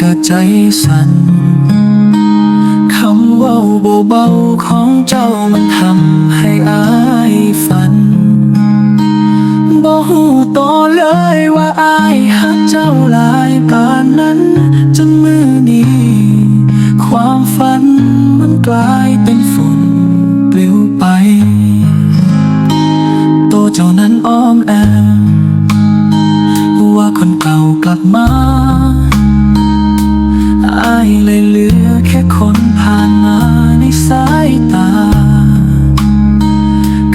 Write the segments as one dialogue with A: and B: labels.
A: ก็ใจสั่นคำว่าเบาๆของเจ้ามันทำให้อายฝันบ่หูตัวเลยว่าอายหักเจ้าหลายปานนั้นจนมือนี้ความฝันมันกลายเป็นฝุ่นปลิวไป ตัวเจ้านั้นอ้อมแอมว่าคนเก่ากลับมา เลยเหลือแค่คนผ่านมาในสายตา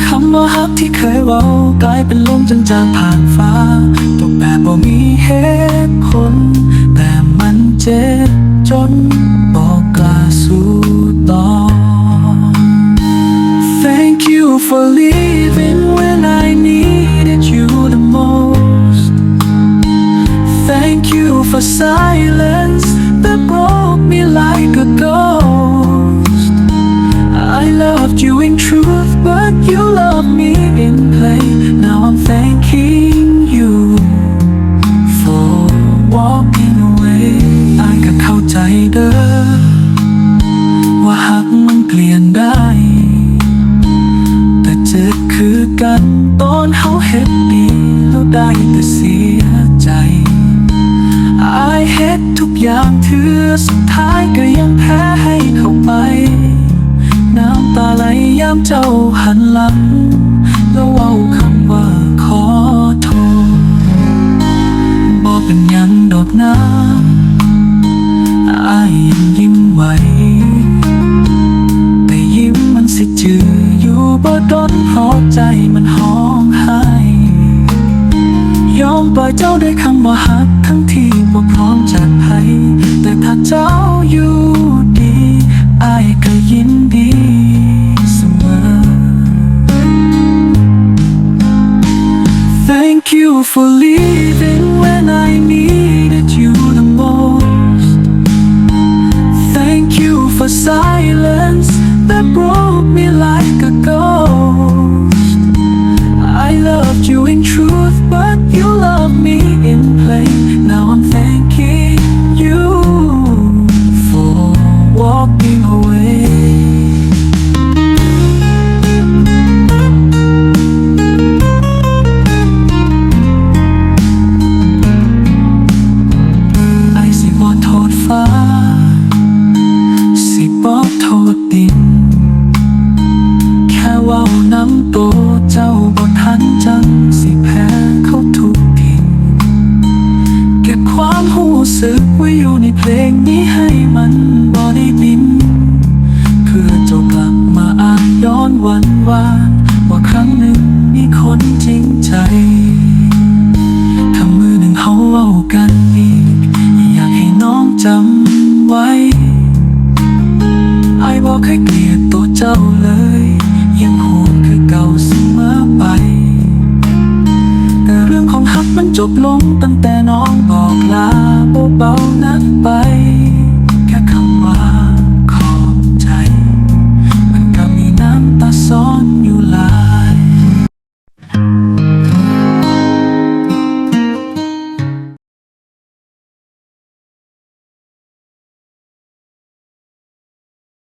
A: คำว่าฮักที่เคยเว้ากลายเป็นลมจนจางผ่านฟ้าตกแบบบ่มีเหตุผล แต่มันเจ็บจนบอกกล้าสู้ต่อ Thank you for leaving when I needed you the most Thank you for silence me like a ghost. I loved you in truth, but you loved me in play. Now I'm thanking you for walking away. อายก็เข้าใจเด้อว่าหักมันเปลี่ยนได้ แต่เจ็บคือกันตอนเขาเฮ็ดดีแล้วได้แต่เสียใจ อายเฮ็ดทุกอย่างเถือสุดท้ายก็ยังแพ้ให้เขาไป น้ำตาไหลยามเจ้าหันหลัง แล้วเว้าคำว่าขอโทษบอกเป็นยังดอกน้ำอายยังยิ้มไหว แต่ยิ้มมันสิจืออยู่บ่ดนเพราะใจมันห้องไห้ยอมปล่อยเจ้าด้วยคำว่าหักทั้งที บ่พร้อมจะให้แต่ถ้าเจ้าอยู่ดีอายก็ยินดีเสมอ Thank you for leaving when I needed you the most Thank you for silence that broke me like เพลงนี้ให้มันบอได้บิน เพื่อเจ้ากลับมาอานย้อนวันว่า ว่าครั้งหนึ่งมีคนจริงใจทำมือหนึ่งเขาเอากันอีก อยากให้น้องจำไว้ไอ้บอกให้เกลียดตัวเจ้าเลย ยังหัว มันจบลงตั้งแต่น้องบอกลาเบาๆนะไป